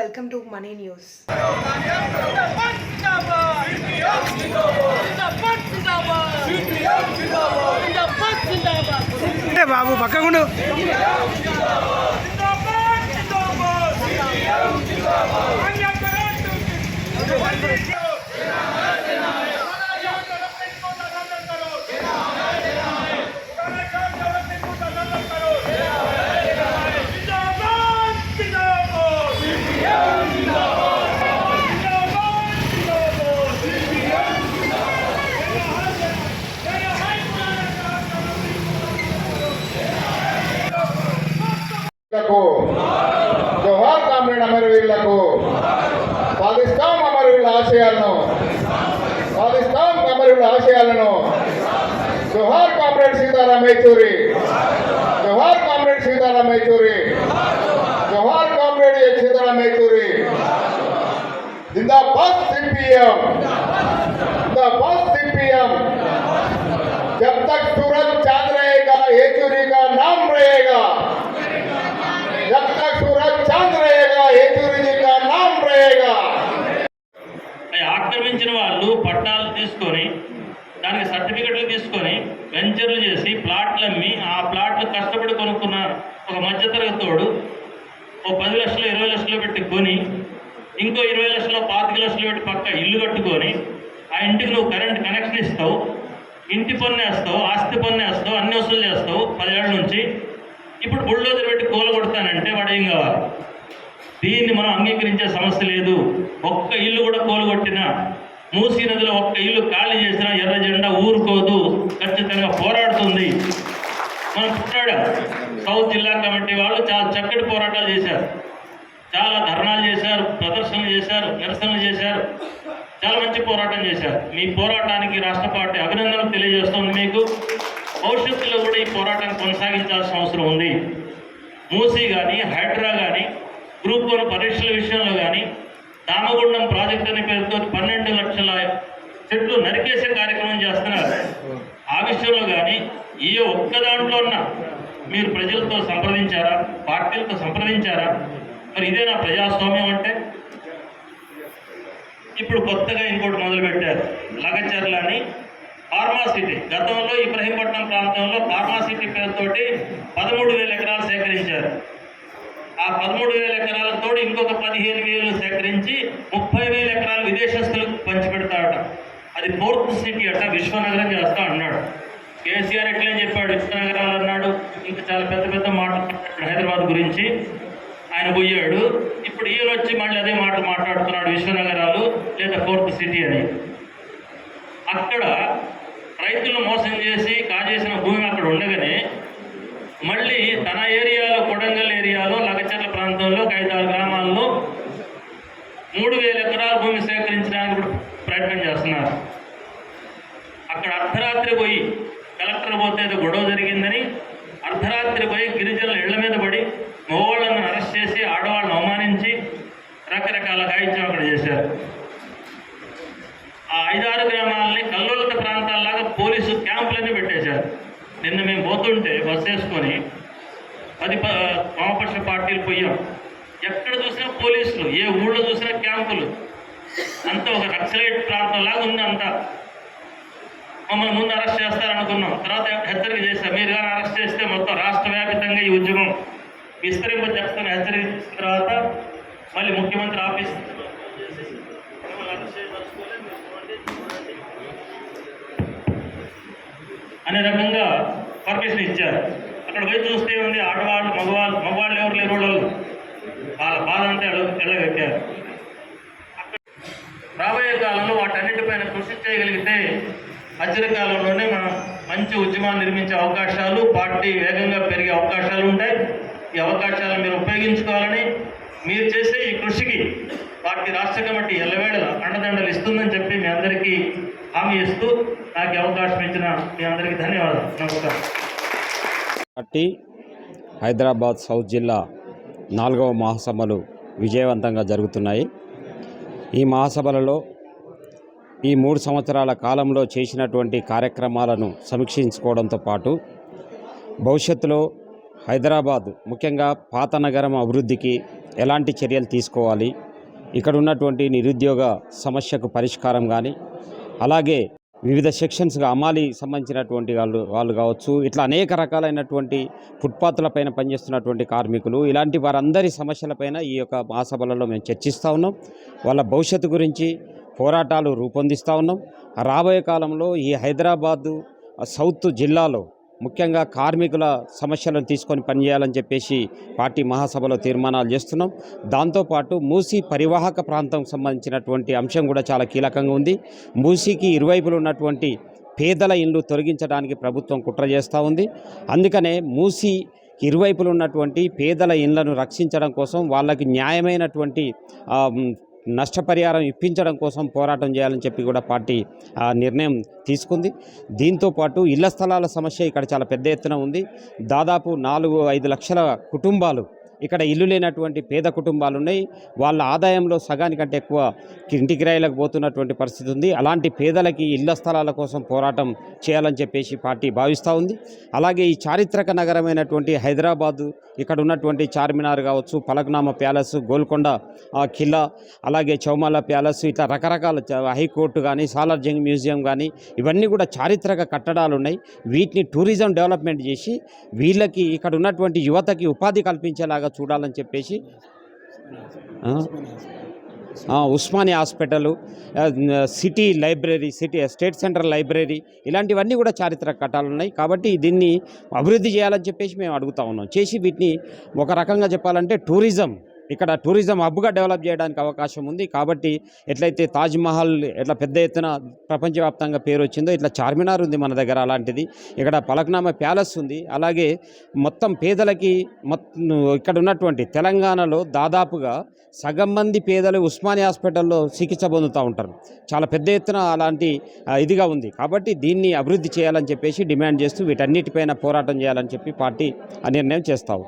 Welcome to money news అంటే బాబు పక్కకుండు. పాకిస్తాన్ అమరవీరుల ఆశయాలను పాకిస్తాన్ అమరవీరుల ఆశయాలను జోహార్ కామ్రేడ్ సీతారాం యేచూరి జోహార్ కామ్రేడ్ సీతారాం యేచూరి జోహార్ కామ్రేడ్ సీతారాం యేచూరి जिंदाबाद सीपीएम जिंदाबाद सीपीएम जब तक सूरज चांद रहेगा येचुरी का మధ్యతరగతోడు ఓ పది లక్షలు ఇరవై లక్షలు పెట్టి కొని ఇంకో ఇరవై లక్షలు పాతిక లక్షలు పెట్టి పక్క ఇల్లు కట్టుకొని ఆ ఇంటికి నువ్వు కరెంట్ కనెక్షన్ ఇస్తావు ఇంటి పన్ను వేస్తావు ఆస్తి పన్ను వేస్తావు అన్ని వసూలు చేస్తావు పదేళ్ళ నుంచి. ఇప్పుడు బుల్డోజర్ పెట్టి కూల కొడతానంటే వాడు ఏం కావాలి? దీన్ని మనం అంగీకరించే సమస్య లేదు. ఒక్క ఇల్లు కూడా కూలగొట్టినా మూసీ నదిలో ఒక్క ఇల్లు ఖాళీ చేసినా ఎర్ర జెండా ఊరుకోదు. ఖచ్చితంగా పోరాడుతుంది. మనం పుట్టాడు? సౌత్ జిల్లా కమిటీ వాళ్ళు చాలా చక్కటి పోరాటాలు చేశారు. చాలా ధర్నాలు చేశారు ప్రదర్శనలు చేశారు నిరసనలు చేశారు. చాలా మంచి పోరాటం చేశారు. మీ పోరాటానికి రాష్ట్ర పార్టీ అభినందనలు తెలియజేస్తుంది మీకు. భవిష్యత్తులో కూడా ఈ పోరాటాన్ని కొనసాగించాల్సిన అవసరం ఉంది. మూసీ కానీ హైడ్రా కానీ గ్రూప్ వన్ పరీక్షల విషయంలో కానీ దామగుండం ప్రాజెక్ట్ అనే పేరుతో పన్నెండు లక్షల చెట్లు నరికేసే కార్యక్రమం చేస్తున్నారు. ఆ విషయంలో కానీ ఏ ఒక్క దాంట్లో ఉన్న మీరు ప్రజలతో సంప్రదించారా? పార్టీలతో సంప్రదించారా? మరి ఇదేనా ప్రజాస్వామ్యం అంటే? ఇప్పుడు కొత్తగా ఇంకోటి మొదలుపెట్టారు. లగచర్ల అని ఫార్మాసిటీ గతంలో ఇబ్రహీంపట్నం ప్రాంతంలో ఫార్మాసిటీ పేరుతోటి పదమూడు వేల ఎకరాలు సేకరించారు. ఆ పదమూడు వేల ఎకరాలతో ఇంకొక పదిహేను వేలు సేకరించి ముప్పై వేల ఎకరాలు విదేశస్తులకు పంచిపెడతాడట అది ఫోర్త్ సిటీ అట విశ్వనగరం చేస్తా అన్నాడు. కేసీఆర్ ఎట్లే చెప్పాడు విశ్వనగరాలు అన్నాడు. ఇంకా చాలా పెద్ద పెద్ద మాటలు హైదరాబాద్ గురించి. ఆయన పోయాడు. ఇప్పుడు ఈయన వచ్చి మళ్ళీ అదే మాట మాట్లాడుతున్నాడు విశ్వనగరాలు లేదా ఫోర్త్ సిటీ అని. అక్కడ రైతులను మోసం చేసి కాజేసిన భూమి అక్కడ ఉండగానే మళ్ళీ తన ఏరియాలో కొడంగల్ ఏరియాలో లగచర్ల ప్రాంతంలో ఐదారు గ్రామాల్లో మూడు వేల ఎకరాల భూమి సేకరించడానికి వస్తున్నారు అక్కడ అర్ధరాత్రి పోయి కలెక్టర్ పోతే ఏదో గొడవ జరిగిందని అర్ధరాత్రి పోయి గిరిజనుల ఇళ్ళ మీద పడి మగవాళ్ళను అరెస్ట్ చేసి ఆడవాళ్ళని అవమానించి రకరకాల గాయత్యం అక్కడ చేశారు. ఆ ఐదారు గ్రామాలని కల్లోలిత ప్రాంతాల్లాగా పోలీసు క్యాంపులన్నీ పెట్టేశారు. నిన్న మేము పోతుంటే బస్ వేసుకొని పది వామపక్ష పార్టీలు పోయాం. ఎక్కడ చూసినా పోలీసులు ఏ ఊళ్ళో చూసినా క్యాంపులు. అంతా ఒక నక్సలైట్ ప్రాంతం లాగా ఉంది అంతా. మమ్మల్ని ముందు అరెస్ట్ చేస్తారనుకున్నాం. తర్వాత హెచ్చరిక చేశారు. మీరు కానీ అరెస్ట్ చేస్తే మొత్తం రాష్ట్ర ఈ ఉద్యమం విస్తరింప చేస్తున్న హెచ్చరిక చేసిన తర్వాత మళ్ళీ ముఖ్యమంత్రి ఆఫీస్ అనే రకంగా పర్మిషన్ ఇచ్చారు. అక్కడ పోయి చూస్తే ఉంది ఆడవాళ్ళు మగవాళ్ళు మగవాళ్ళు ఎవరు లేరు వాళ్ళు వాళ్ళ బాధ అంతా ఎల్ల ఎల్లగట్టారు రాబోయే కాలంలో వాటన్నిటిపైన కృషి చేయగలిగితే మధ్యకాలంలోనే కాలంలోనే మనం మంచి ఉద్యమాన్ని నిర్మించే అవకాశాలు పార్టీ వేగంగా పెరిగే అవకాశాలు ఉంటాయి. ఈ అవకాశాలను మీరు ఉపయోగించుకోవాలని మీరు చేసే ఈ కృషికి పార్టీ రాష్ట్ర కమిటీ ఎల్లవేళ అండదండలు ఇస్తుందని చెప్పి మీ అందరికీ హామీ ఇస్తూ నాకు అవకాశం ఇచ్చిన మీ అందరికీ ధన్యవాదాలు. నమస్కారం. పార్టీ హైదరాబాద్ సౌత్ జిల్లా నాలుగవ మహాసభలు విజయవంతంగా జరుగుతున్నాయి. ఈ మహాసభలలో ఈ మూడు సంవత్సరాల కాలంలో చేసినటువంటి కార్యక్రమాలను సమీక్షించుకోవడంతో పాటు భవిష్యత్తులో హైదరాబాద్ ముఖ్యంగా పాత నగరం అభివృద్ధికి ఎలాంటి చర్యలు తీసుకోవాలి ఇక్కడ ఉన్నటువంటి నిరుద్యోగ సమస్యకు పరిష్కారం కానీ అలాగే వివిధ సెక్షన్స్గా అమాలి సంబంధించినటువంటి వాళ్ళు వాళ్ళు కావచ్చు ఇట్లా అనేక రకాలైనటువంటి ఫుట్పాత్ల పైన పనిచేస్తున్నటువంటి కార్మికులు ఇలాంటి వారందరి సమస్యలపైన ఈ యొక్క మహాసభలలో మేము చర్చిస్తూ ఉన్నాం. వాళ్ళ భవిష్యత్తు గురించి పోరాటాలు రూపొందిస్తూ ఉన్నాం. రాబోయే కాలంలో ఈ హైదరాబాదు సౌత్ జిల్లాలో ముఖ్యంగా కార్మికుల సమస్యలను తీసుకొని పనిచేయాలని చెప్పేసి పార్టీ మహాసభలో తీర్మానాలు చేస్తున్నాం. దాంతోపాటు మూసీ పరివాహక ప్రాంతం సంబంధించినటువంటి అంశం కూడా చాలా కీలకంగా ఉంది. మూసీకి ఇరువైపులు ఉన్నటువంటి పేదల ఇండ్లు తొలగించడానికి ప్రభుత్వం కుట్ర చేస్తూ ఉంది. అందుకనే మూసీ ఇరువైపులు ఉన్నటువంటి పేదల ఇండ్లను రక్షించడం కోసం వాళ్ళకి న్యాయమైనటువంటి నష్టపరిహారం ఇప్పించడం కోసం పోరాటం చేయాలని చెప్పి కూడా పార్టీ ఆ, నిర్ణయం తీసుకుంది. దీంతో పాటు ఇళ్ళ స్థలాల సమస్య ఇక్కడ చాలా పెద్ద ఎత్తున ఉంది. దాదాపు నాలుగు ఐదు లక్షల కుటుంబాలు ఇక్కడ ఇల్లు లేనటువంటి పేద కుటుంబాలు ఉన్నాయి వాళ్ళ ఆదాయంలో సగానికంటే ఎక్కువ ఇంటి కిరాయిలకు పోతున్నటువంటి పరిస్థితి ఉంది. అలాంటి పేదలకి ఇళ్ళ స్థలాల కోసం పోరాటం చేయాలని చెప్పేసి పార్టీ భావిస్తూ ఉంది. అలాగే ఈ చారిత్రక నగరమైనటువంటి హైదరాబాదు ఇక్కడ ఉన్నటువంటి చార్మినార్ కావచ్చు పలక్నామా ప్యాలెస్ గోల్కొండ ఖిల్లా అలాగే చౌమాల ప్యాలెస్ ఇట్లా రకరకాల హైకోర్టు కానీ సాలార్జంగ్ మ్యూజియం కానీ ఇవన్నీ కూడా చారిత్రక కట్టడాలు ఉన్నాయి వీటిని టూరిజం డెవలప్మెంట్ చేసి వీళ్ళకి ఇక్కడ ఉన్నటువంటి యువతకి ఉపాధి కల్పించేలాగా చూడాలని చెప్పేసి ఉస్మాని Osmania hospital city library city state centre library ఇలాంటివన్నీ కూడా చారిత్రక కట్టాలు ఉన్నాయి. కాబట్టి దీన్ని అభివృద్ధి చేయాలని చెప్పేసి మేము అడుగుతా ఉన్నాం. చేసి వీటిని ఒక రకంగా చెప్పాలంటే టూరిజం. ఇక్కడ టూరిజం హబ్గా డెవలప్ చేయడానికి అవకాశం ఉంది. కాబట్టి ఎట్లయితే తాజ్మహల్ ఎట్లా పెద్ద ఎత్తున ప్రపంచవ్యాప్తంగా పేరు వచ్చిందో ఇట్లా చార్మినార్ ఉంది మన దగ్గర అలాంటిది. ఇక్కడ పలక్నామా ప్యాలెస్ ఉంది. అలాగే మొత్తం పేదలకి ఇక్కడ ఉన్నటువంటి తెలంగాణలో దాదాపుగా సగం మంది పేదలు ఉస్మానియా హాస్పిటల్లో చికిత్స పొందుతూ ఉంటారు. చాలా పెద్ద ఎత్తున అలాంటి ఇదిగా ఉంది. కాబట్టి దీన్ని అభివృద్ధి చేయాలని చెప్పేసి డిమాండ్ చేస్తూ వీటన్నిటిపైన పోరాటం చేయాలని చెప్పి పార్టీ ఆ నిర్ణయం చేస్తావు